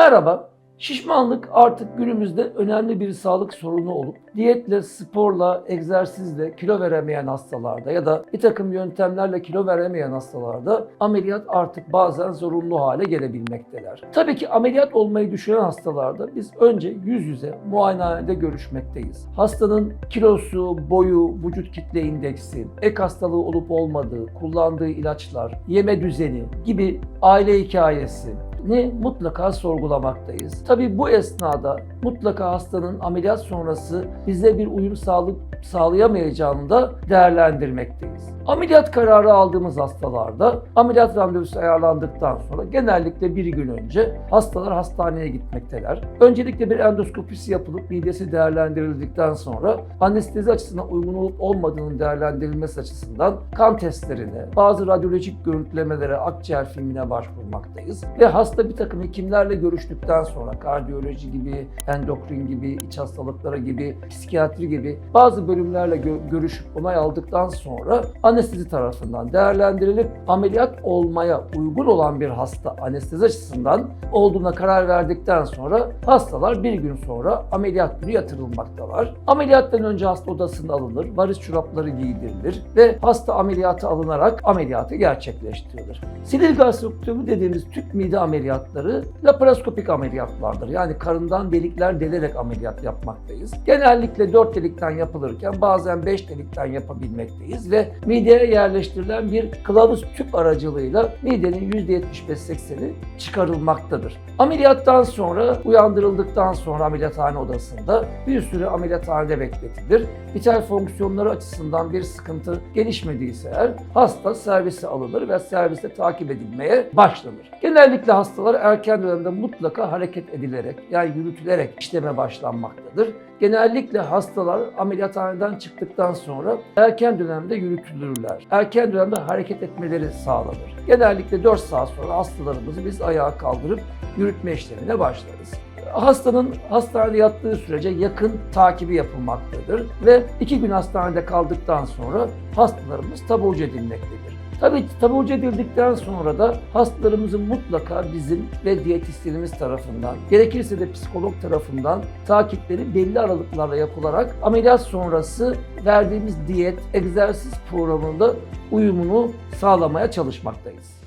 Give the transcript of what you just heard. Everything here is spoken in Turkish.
Merhaba. Şişmanlık artık günümüzde önemli bir sağlık sorunu olup diyetle, sporla, egzersizle kilo veremeyen hastalarda ya da bir takım yöntemlerle kilo veremeyen hastalarda ameliyat artık bazen zorunlu hale gelebilmekteler. Tabii ki ameliyat olmayı düşünen hastalarda biz önce yüz yüze muayenehanede görüşmekteyiz. Hastanın kilosu, boyu, vücut kitle indeksi, ek hastalığı olup olmadığı, kullandığı ilaçlar, yeme düzeni gibi aile hikayesi, ni mutlaka sorgulamaktayız. Tabii bu esnada mutlaka hastanın ameliyat sonrası bize bir uyum sağlık sağlayamayacağını da değerlendirmekteyiz. Ameliyat kararı aldığımız hastalarda ameliyat randevusu ayarlandıktan sonra genellikle bir gün önce hastalar hastaneye gitmekteler. Öncelikle bir endoskopisi yapılıp midesi değerlendirildikten sonra anestezi açısından uygun olup olmadığının değerlendirilmesi açısından kan testlerine, bazı radyolojik görüntülemelere, akciğer filmine başvurmaktayız. Ve hasta bir takım hekimlerle görüştükten sonra kardiyoloji gibi, endokrin gibi, iç hastalıkları gibi, psikiyatri gibi bazı bölümlerle gö- görüşüp onay aldıktan sonra anestezi tarafından değerlendirilip ameliyat olmaya uygun olan bir hasta anestezi açısından olduğuna karar verdikten sonra hastalar bir gün sonra ameliyat günü yatırılmaktalar. Ameliyattan önce hasta odasına alınır, varis çorapları giydirilir ve hasta ameliyata alınarak ameliyatı gerçekleştirilir. Sinir gastrektomi dediğimiz tüp mide ameliyatları laparoskopik ameliyatlardır. Yani karından delikler delerek ameliyat yapmaktayız. Genellikle 4 delikten yapılırken bazen 5 delikten yapabilmekteyiz ve mideye yerleştirilen bir kılavuz tüp aracılığıyla midenin %75-80'i çıkarılmaktadır. Ameliyattan sonra uyandırıldıktan sonra ameliyathane odasında bir süre ameliyathanede bekletilir. Vital fonksiyonları açısından bir sıkıntı gelişmediyse eğer hasta servise alınır ve serviste takip edilmeye başlanır. Genellikle hastalar erken dönemde mutlaka hareket edilerek yani yürütülerek işleme başlanmaktadır. Genellikle hastalar ameliyathaneden çıktıktan sonra erken dönemde yürütülürler. Erken dönemde hareket etmeleri sağlanır. Genellikle 4 saat sonra hastalarımızı biz ayağa kaldırıp yürütme işlemine başlarız. Hastanın hastanede yattığı sürece yakın takibi yapılmaktadır ve iki gün hastanede kaldıktan sonra hastalarımız taburcu edilmektedir. Tabii taburcu edildikten sonra da hastalarımızın mutlaka bizim ve diyetisyenimiz tarafından, gerekirse de psikolog tarafından takipleri belli aralıklarla yapılarak ameliyat sonrası verdiğimiz diyet, egzersiz programında uyumunu sağlamaya çalışmaktayız.